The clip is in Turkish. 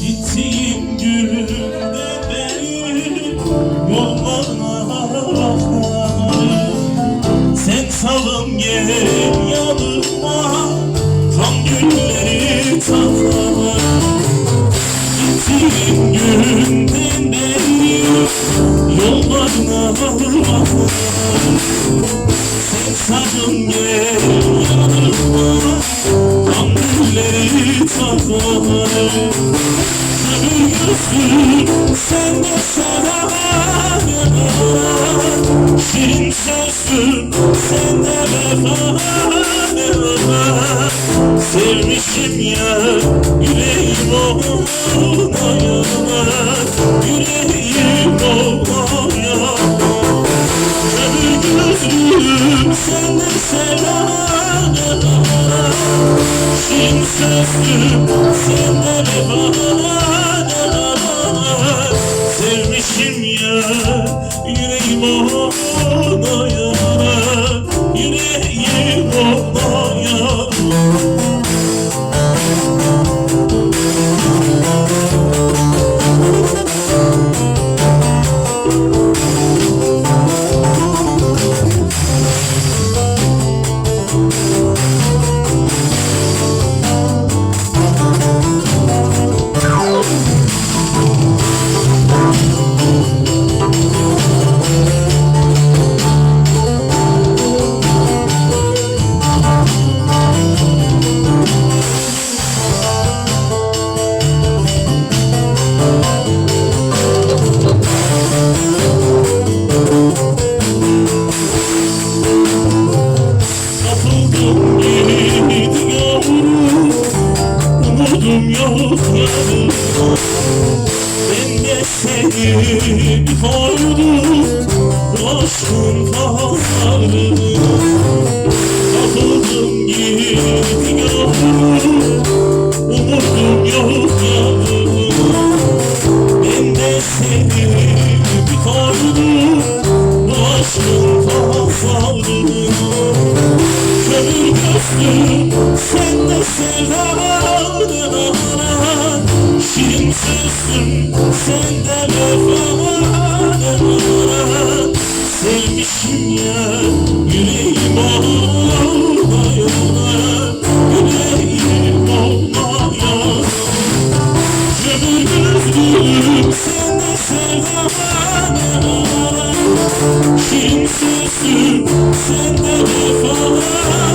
Gittiğin günde beni yollarına Sen salın sen de sever Şirin sözüm sen de Sevmişim ya yüreğim ona yanar Yüreğim Şirin sözüm sen de vefa Sevmişim ya yüreğim ona Ben de seni koydum aşkın pazarına Kapıldım gidiyorum Umudum yok yanımda Ben de seni koydum aşkın pazarına Kömür gözlüm sen Şirin sözlüm sen de vefana Sevmişim ya yüreğim ona yanar Yüreğim ona yanar Kömür gözlüm sen de sevdana Şirin sözlüm sen de vefana